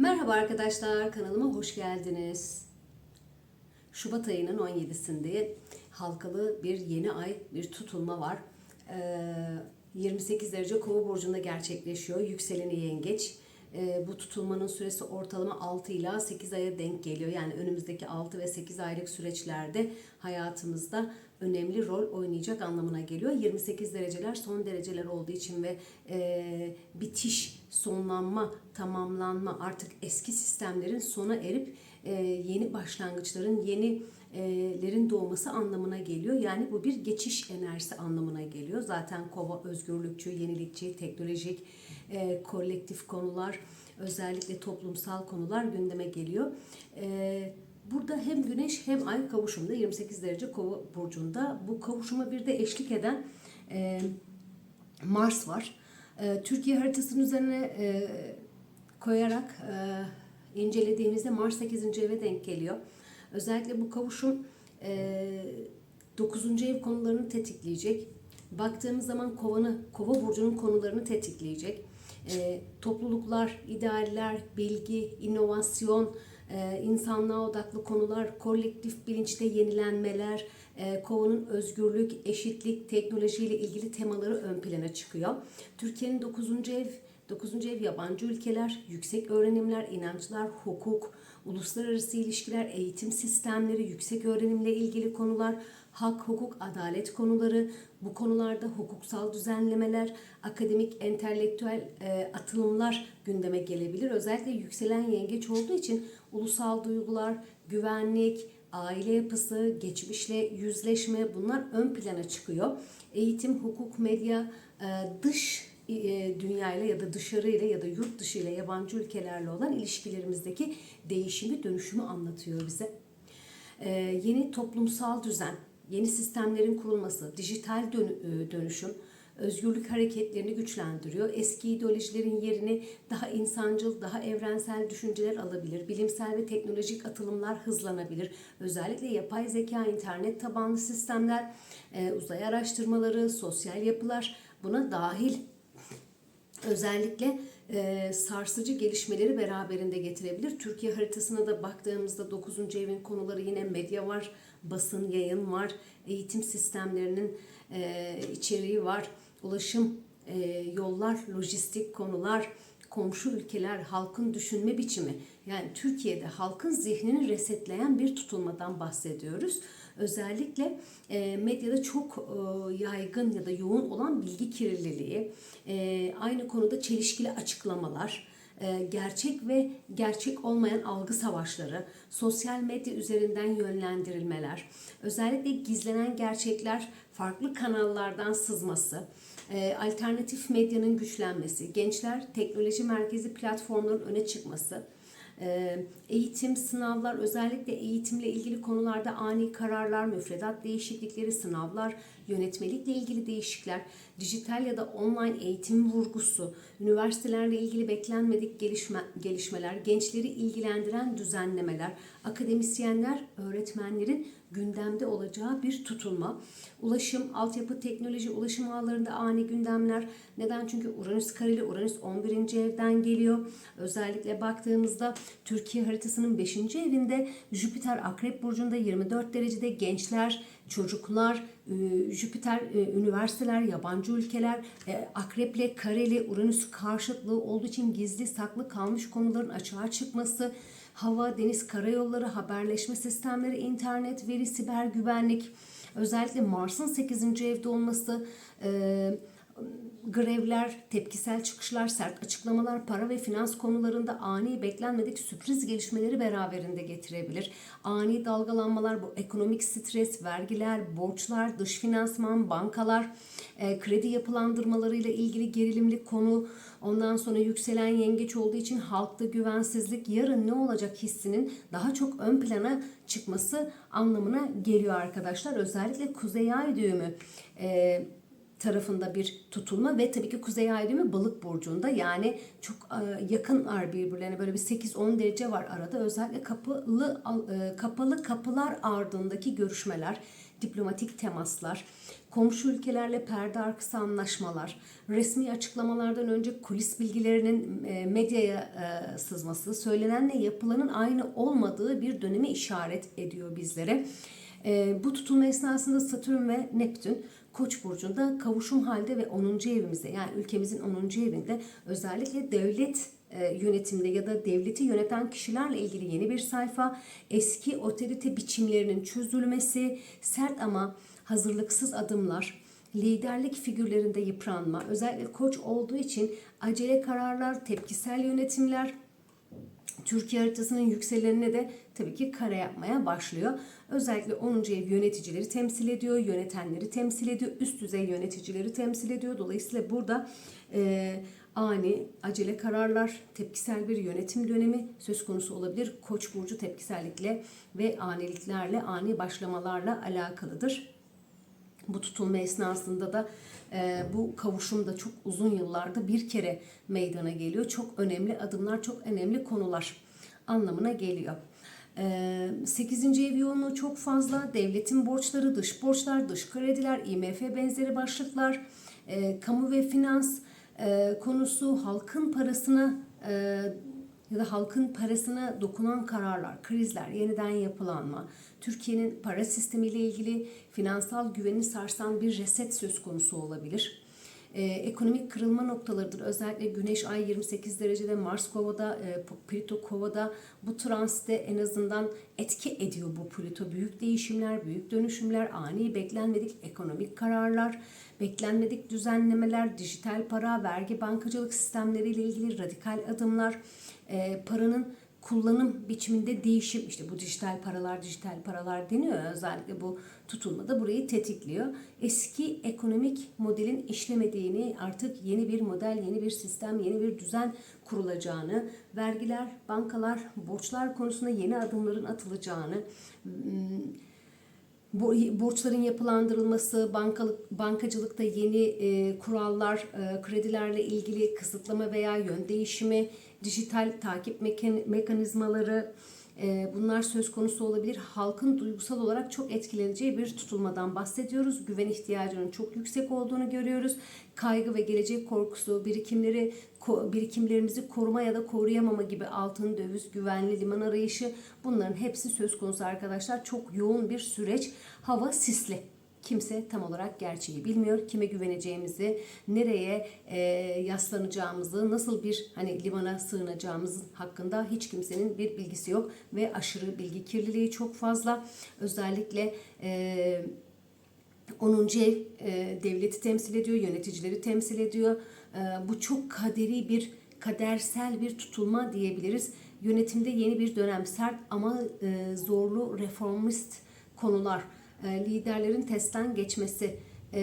Merhaba arkadaşlar, kanalıma hoş geldiniz. Şubat ayının 17'sinde halkalı bir yeni ay, bir tutulma var. Ee, 28 derece kova burcunda gerçekleşiyor. Yükseleni yengeç. Ee, bu tutulmanın süresi ortalama 6 ila 8 aya denk geliyor. Yani önümüzdeki 6 ve 8 aylık süreçlerde hayatımızda önemli rol oynayacak anlamına geliyor. 28 dereceler son dereceler olduğu için ve e, bitiş, sonlanma, tamamlanma artık eski sistemlerin sona erip e, yeni başlangıçların, yenilerin doğması anlamına geliyor. Yani bu bir geçiş enerjisi anlamına geliyor. Zaten kova özgürlükçü, yenilikçi, teknolojik, e, kolektif konular, özellikle toplumsal konular gündeme geliyor. E, Burada hem güneş hem ay kavuşumda 28 derece kova burcunda. Bu kavuşuma bir de eşlik eden e, Mars var. E, Türkiye haritasının üzerine e, koyarak e, incelediğimizde Mars 8. eve denk geliyor. Özellikle bu kavuşum e, 9. ev konularını tetikleyecek. Baktığımız zaman kovanı, kova burcunun konularını tetikleyecek. E, topluluklar, idealler, bilgi, inovasyon, e, insanlığa odaklı konular, kolektif bilinçte yenilenmeler, e, kovanın özgürlük, eşitlik, teknolojiyle ilgili temaları ön plana çıkıyor. Türkiye'nin 9. ev 9. ev yabancı ülkeler, yüksek öğrenimler, inançlar, hukuk, uluslararası ilişkiler, eğitim sistemleri, yüksek öğrenimle ilgili konular, hak, hukuk, adalet konuları, bu konularda hukuksal düzenlemeler, akademik, entelektüel e, atılımlar gündeme gelebilir. Özellikle yükselen yengeç olduğu için ulusal duygular, güvenlik, aile yapısı, geçmişle yüzleşme bunlar ön plana çıkıyor. Eğitim, hukuk, medya, e, dış e, dünyayla ya da dışarıyla ya da yurt dışı ile yabancı ülkelerle olan ilişkilerimizdeki değişimi, dönüşümü anlatıyor bize. E, yeni toplumsal düzen, yeni sistemlerin kurulması, dijital dön- dönüşüm, özgürlük hareketlerini güçlendiriyor. Eski ideolojilerin yerini daha insancıl, daha evrensel düşünceler alabilir. Bilimsel ve teknolojik atılımlar hızlanabilir. Özellikle yapay zeka, internet tabanlı sistemler, e, uzay araştırmaları, sosyal yapılar buna dahil özellikle e, sarsıcı gelişmeleri beraberinde getirebilir. Türkiye haritasına da baktığımızda 9. evin konuları yine medya var, basın, yayın var, eğitim sistemlerinin e, içeriği var, ulaşım, e, yollar, lojistik konular, komşu ülkeler, halkın düşünme biçimi. Yani Türkiye'de halkın zihnini resetleyen bir tutulmadan bahsediyoruz. Özellikle e, medyada çok e, yaygın ya da yoğun olan bilgi kirliliği, e, aynı konuda çelişkili açıklamalar, gerçek ve gerçek olmayan algı savaşları, sosyal medya üzerinden yönlendirilmeler, özellikle gizlenen gerçekler farklı kanallardan sızması, e, alternatif medyanın güçlenmesi, gençler teknoloji merkezi platformların öne çıkması, e, eğitim, sınavlar, özellikle eğitimle ilgili konularda ani kararlar, müfredat değişiklikleri, sınavlar, yönetmelikle ilgili değişiklikler, dijital ya da online eğitim vurgusu, üniversitelerle ilgili beklenmedik gelişme, gelişmeler, gençleri ilgilendiren düzenlemeler, akademisyenler, öğretmenlerin gündemde olacağı bir tutulma. Ulaşım, altyapı, teknoloji, ulaşım ağlarında ani gündemler. Neden? Çünkü Uranüs kareli, Uranüs 11. evden geliyor. Özellikle baktığımızda Türkiye haritasının 5. evinde Jüpiter Akrep Burcu'nda 24 derecede gençler, çocuklar, e, Jüpiter, e, üniversiteler, yabancı ülkeler, e, Akrep'le kareli, Uranüs karşıtlığı olduğu için gizli saklı kalmış konuların açığa çıkması, hava, deniz, karayolları, haberleşme sistemleri, internet, veri, siber güvenlik, özellikle Mars'ın 8. evde olması, e, grevler, tepkisel çıkışlar, sert açıklamalar, para ve finans konularında ani beklenmedik sürpriz gelişmeleri beraberinde getirebilir. Ani dalgalanmalar, bu ekonomik stres, vergiler, borçlar, dış finansman, bankalar, e, kredi yapılandırmalarıyla ilgili gerilimli konu, ondan sonra yükselen yengeç olduğu için halkta güvensizlik, yarın ne olacak hissinin daha çok ön plana çıkması anlamına geliyor arkadaşlar. Özellikle Kuzey Ay düğümü e, tarafında bir tutulma ve tabii ki kuzey ay düğümü balık burcunda. Yani çok e, yakınlar birbirlerine. Böyle bir 8-10 derece var arada. Özellikle kapalı e, kapalı kapılar ardındaki görüşmeler diplomatik temaslar komşu ülkelerle perde arkası anlaşmalar, resmi açıklamalardan önce kulis bilgilerinin e, medyaya sızması, söylenenle yapılanın aynı olmadığı bir dönemi işaret ediyor bizlere. Bu tutulma esnasında Satürn ve Neptün Koç burcunda kavuşum halde ve 10. evimizde yani ülkemizin 10. evinde özellikle devlet e, yönetimde ya da devleti yöneten kişilerle ilgili yeni bir sayfa, eski otorite biçimlerinin çözülmesi, sert ama hazırlıksız adımlar, liderlik figürlerinde yıpranma, özellikle koç olduğu için acele kararlar, tepkisel yönetimler, Türkiye haritasının yükselenine de tabii ki kare yapmaya başlıyor. Özellikle 10. ev yöneticileri temsil ediyor, yönetenleri temsil ediyor, üst düzey yöneticileri temsil ediyor. Dolayısıyla burada e, ani, acele kararlar, tepkisel bir yönetim dönemi söz konusu olabilir. Koç burcu tepkisellikle ve aniliklerle, ani başlamalarla alakalıdır. Bu tutulma esnasında da e, bu kavuşum da çok uzun yıllarda bir kere meydana geliyor. Çok önemli adımlar, çok önemli konular anlamına geliyor. E, 8. ev yoğunluğu çok fazla. Devletin borçları, dış borçlar, dış krediler, IMF benzeri başlıklar, e, kamu ve finans e, konusu, halkın parasına e, ya da halkın parasına dokunan kararlar, krizler, yeniden yapılanma, Türkiye'nin para sistemiyle ilgili finansal güveni sarsan bir reset söz konusu olabilir. Ee, ekonomik kırılma noktalarıdır. Özellikle Güneş Ay 28 derecede, Mars Kova'da, e, Plüto Kova'da bu transte en azından etki ediyor bu Plüto. Büyük değişimler, büyük dönüşümler, ani beklenmedik ekonomik kararlar, beklenmedik düzenlemeler, dijital para, vergi, bankacılık sistemleriyle ilgili radikal adımlar, e, paranın kullanım biçiminde değişim işte bu dijital paralar dijital paralar deniyor özellikle bu tutulmada burayı tetikliyor. Eski ekonomik modelin işlemediğini artık yeni bir model, yeni bir sistem, yeni bir düzen kurulacağını, vergiler, bankalar, borçlar konusunda yeni adımların atılacağını, borçların yapılandırılması, bankalık, bankacılıkta yeni e, kurallar, e, kredilerle ilgili kısıtlama veya yön değişimi, dijital takip mekanizmaları e, bunlar söz konusu olabilir. Halkın duygusal olarak çok etkileneceği bir tutulmadan bahsediyoruz. Güven ihtiyacının çok yüksek olduğunu görüyoruz. Kaygı ve gelecek korkusu, birikimleri birikimlerimizi koruma ya da koruyamama gibi altın, döviz, güvenli liman arayışı bunların hepsi söz konusu arkadaşlar. Çok yoğun bir süreç. Hava sisli. Kimse tam olarak gerçeği bilmiyor. Kime güveneceğimizi, nereye e, yaslanacağımızı, nasıl bir hani limana sığınacağımız hakkında hiç kimsenin bir bilgisi yok ve aşırı bilgi kirliliği çok fazla. Özellikle e, 10. ev e, devleti temsil ediyor, yöneticileri temsil ediyor. E, bu çok kaderi bir kadersel bir tutulma diyebiliriz. Yönetimde yeni bir dönem sert ama e, zorlu reformist konular liderlerin testten geçmesi, e,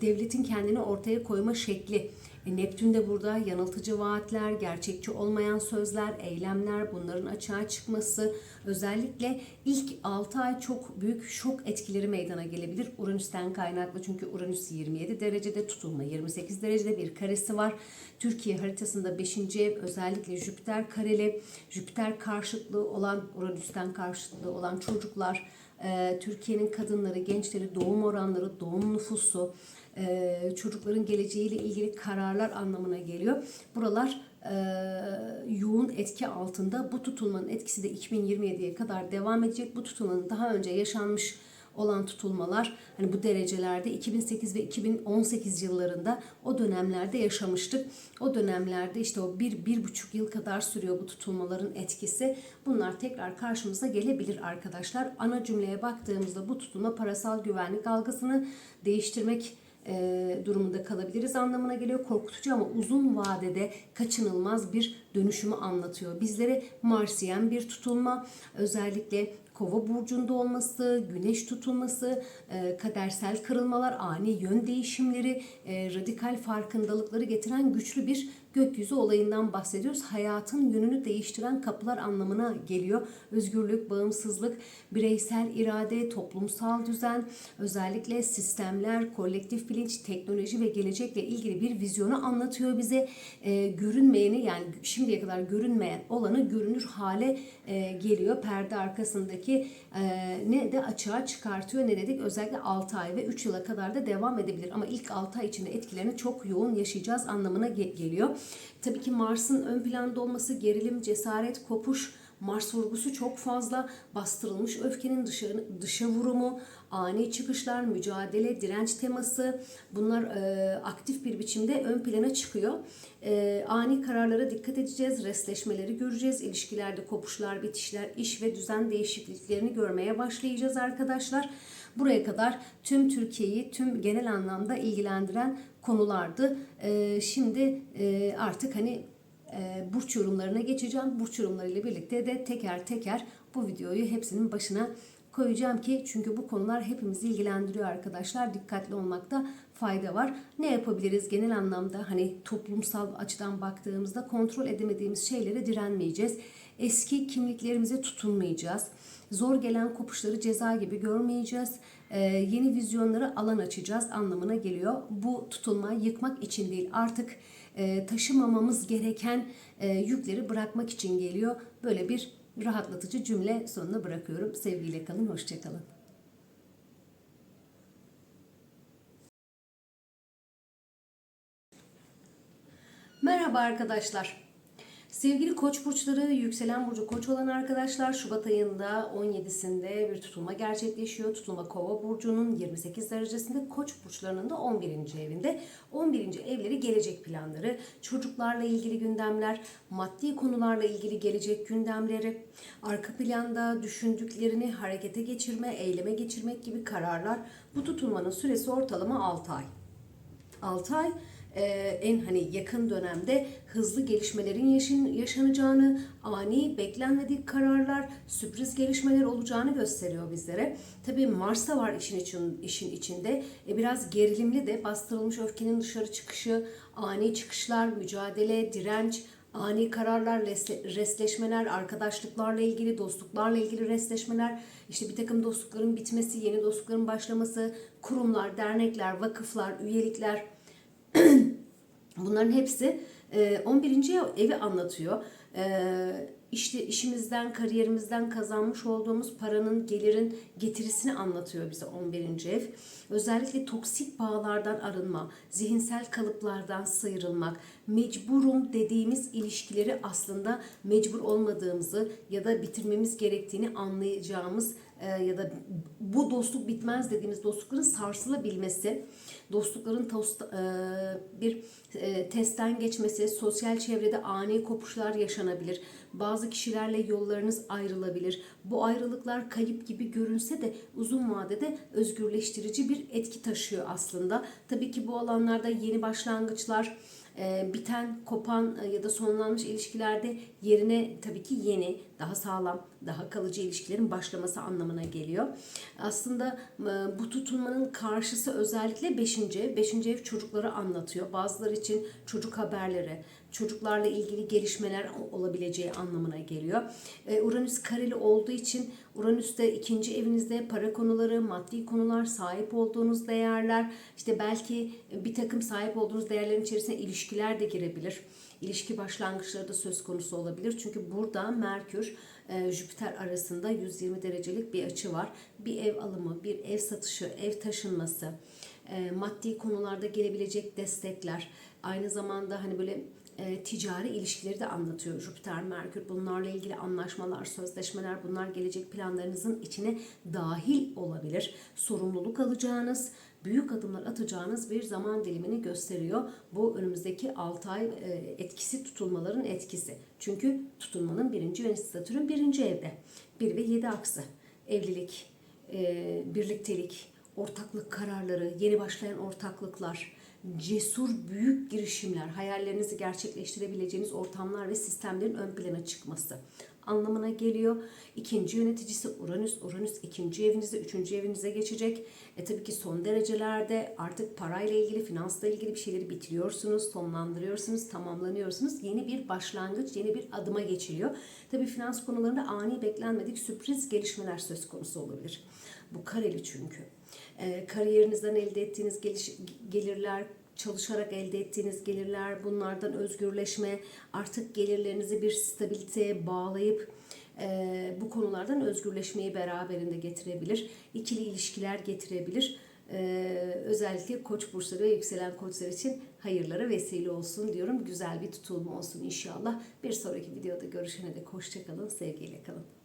devletin kendini ortaya koyma şekli, e, Neptün de burada yanıltıcı vaatler, gerçekçi olmayan sözler, eylemler bunların açığa çıkması özellikle ilk 6 ay çok büyük şok etkileri meydana gelebilir. Uranüs'ten kaynaklı çünkü Uranüs 27 derecede tutulma 28 derecede bir karesi var. Türkiye haritasında 5. ev özellikle Jüpiter kareli, Jüpiter karşıtlığı olan Uranüs'ten karşıtlığı olan çocuklar, e, Türkiye'nin kadınları, gençleri, doğum oranları, doğum nüfusu, e, çocukların geleceğiyle ilgili kararlar anlamına geliyor. Buralar e, yoğun etki altında. Bu tutulmanın etkisi de 2027'ye kadar devam edecek. Bu tutulmanın daha önce yaşanmış olan tutulmalar hani bu derecelerde 2008 ve 2018 yıllarında o dönemlerde yaşamıştık. O dönemlerde işte o bir, bir buçuk yıl kadar sürüyor bu tutulmaların etkisi. Bunlar tekrar karşımıza gelebilir arkadaşlar. Ana cümleye baktığımızda bu tutulma parasal güvenlik algısını değiştirmek e, durumunda kalabiliriz anlamına geliyor. Korkutucu ama uzun vadede kaçınılmaz bir dönüşümü anlatıyor. Bizlere Marsiyen bir tutulma özellikle Kova burcunda olması, güneş tutulması, e, kadersel kırılmalar, ani yön değişimleri, e, radikal farkındalıkları getiren güçlü bir gökyüzü olayından bahsediyoruz. Hayatın yönünü değiştiren kapılar anlamına geliyor. Özgürlük, bağımsızlık, bireysel irade, toplumsal düzen, özellikle sistemler, kolektif bilinç, teknoloji ve gelecekle ilgili bir vizyonu anlatıyor bize. E, görünmeyeni yani şimdiye kadar görünmeyen olanı görünür hale e, geliyor. Perde arkasındaki ki e, ne de açığa çıkartıyor ne dedik özellikle 6 ay ve 3 yıla kadar da devam edebilir. Ama ilk 6 ay içinde etkilerini çok yoğun yaşayacağız anlamına ge- geliyor. Tabii ki Mars'ın ön planda olması gerilim, cesaret, kopuş, Mars vurgusu çok fazla. Bastırılmış öfkenin dışa, dışa vurumu, ani çıkışlar, mücadele, direnç teması bunlar e, aktif bir biçimde ön plana çıkıyor. E, ani kararlara dikkat edeceğiz, resleşmeleri göreceğiz, ilişkilerde kopuşlar, bitişler, iş ve düzen değişikliklerini görmeye başlayacağız arkadaşlar. Buraya kadar tüm Türkiye'yi tüm genel anlamda ilgilendiren konulardı. E, şimdi e, artık hani burç yorumlarına geçeceğim. Burç yorumlarıyla birlikte de teker teker bu videoyu hepsinin başına koyacağım ki çünkü bu konular hepimizi ilgilendiriyor arkadaşlar. Dikkatli olmakta fayda var. Ne yapabiliriz genel anlamda hani toplumsal açıdan baktığımızda kontrol edemediğimiz şeylere direnmeyeceğiz. Eski kimliklerimize tutunmayacağız. Zor gelen kopuşları ceza gibi görmeyeceğiz. Ee, yeni vizyonlara alan açacağız anlamına geliyor. Bu tutulma yıkmak için değil artık e, taşımamamız gereken e, yükleri bırakmak için geliyor. Böyle bir rahatlatıcı cümle sonuna bırakıyorum. Sevgiyle kalın, hoşçakalın. Merhaba arkadaşlar. Sevgili koç burçları, yükselen burcu koç olan arkadaşlar Şubat ayında 17'sinde bir tutulma gerçekleşiyor. Tutulma kova burcunun 28 derecesinde koç burçlarının da 11. evinde. 11. evleri gelecek planları, çocuklarla ilgili gündemler, maddi konularla ilgili gelecek gündemleri, arka planda düşündüklerini harekete geçirme, eyleme geçirmek gibi kararlar. Bu tutulmanın süresi ortalama 6 ay. 6 ay e, en hani yakın dönemde hızlı gelişmelerin yaşın, yaşanacağını, ani beklenmedik kararlar, sürpriz gelişmeler olacağını gösteriyor bizlere. Tabii Mars da var işin için işin içinde. E, biraz gerilimli de bastırılmış öfkenin dışarı çıkışı, ani çıkışlar, mücadele, direnç, ani kararlar, resle- resleşmeler, arkadaşlıklarla ilgili, dostluklarla ilgili resleşmeler, işte bir takım dostlukların bitmesi, yeni dostlukların başlaması, kurumlar, dernekler, vakıflar, üyelikler, Bunların hepsi e, 11. evi anlatıyor. İşte işimizden, kariyerimizden kazanmış olduğumuz paranın, gelirin getirisini anlatıyor bize 11. ev. Özellikle toksik bağlardan arınma, zihinsel kalıplardan sıyrılmak, mecburum dediğimiz ilişkileri aslında mecbur olmadığımızı ya da bitirmemiz gerektiğini anlayacağımız e, ya da bu dostluk bitmez dediğimiz dostlukların sarsılabilmesi, dostlukların tost, e, bir e, testten geçmesi, sosyal çevrede ani kopuşlar yaşanabilir. Bazı kişilerle yollarınız ayrılabilir. Bu ayrılıklar kayıp gibi görünse de uzun vadede özgürleştirici bir etki taşıyor aslında. Tabii ki bu alanlarda yeni başlangıçlar, e, biten, kopan e, ya da sonlanmış ilişkilerde yerine tabii ki yeni, daha sağlam, daha kalıcı ilişkilerin başlaması anlamına geliyor. Aslında bu tutunmanın karşısı özellikle 5. ev. 5. ev çocukları anlatıyor. Bazıları için çocuk haberleri, çocuklarla ilgili gelişmeler olabileceği anlamına geliyor. Uranüs kareli olduğu için Uranüs'te ikinci evinizde para konuları, maddi konular, sahip olduğunuz değerler, işte belki bir takım sahip olduğunuz değerlerin içerisine ilişkiler de girebilir. İlişki başlangıçları da söz konusu olabilir. Çünkü burada Merkür, Jüpiter arasında 120 derecelik bir açı var. Bir ev alımı, bir ev satışı, ev taşınması, maddi konularda gelebilecek destekler, aynı zamanda hani böyle e, ticari ilişkileri de anlatıyor Jüpiter, Merkür. Bunlarla ilgili anlaşmalar, sözleşmeler bunlar gelecek planlarınızın içine dahil olabilir. Sorumluluk alacağınız, büyük adımlar atacağınız bir zaman dilimini gösteriyor. Bu önümüzdeki 6 ay e, etkisi tutulmaların etkisi. Çünkü tutulmanın birinci yöneticisi Satürn birinci evde. 1 ve 7 aksı. Evlilik, e, birliktelik, ortaklık kararları, yeni başlayan ortaklıklar, cesur büyük girişimler, hayallerinizi gerçekleştirebileceğiniz ortamlar ve sistemlerin ön plana çıkması anlamına geliyor. İkinci yöneticisi Uranüs. Uranüs ikinci evinize, üçüncü evinize geçecek. E tabii ki son derecelerde artık parayla ilgili, finansla ilgili bir şeyleri bitiriyorsunuz, sonlandırıyorsunuz, tamamlanıyorsunuz. Yeni bir başlangıç, yeni bir adıma geçiliyor. Tabii finans konularında ani beklenmedik sürpriz gelişmeler söz konusu olabilir. Bu kareli çünkü. E, kariyerinizden elde ettiğiniz geliş, gelirler, çalışarak elde ettiğiniz gelirler, bunlardan özgürleşme, artık gelirlerinizi bir stabiliteye bağlayıp e, bu konulardan özgürleşmeyi beraberinde getirebilir. İkili ilişkiler getirebilir. E, özellikle koç burçları ve yükselen koçlar için hayırlara vesile olsun diyorum. Güzel bir tutulma olsun inşallah. Bir sonraki videoda görüşene dek hoşçakalın, sevgiyle kalın.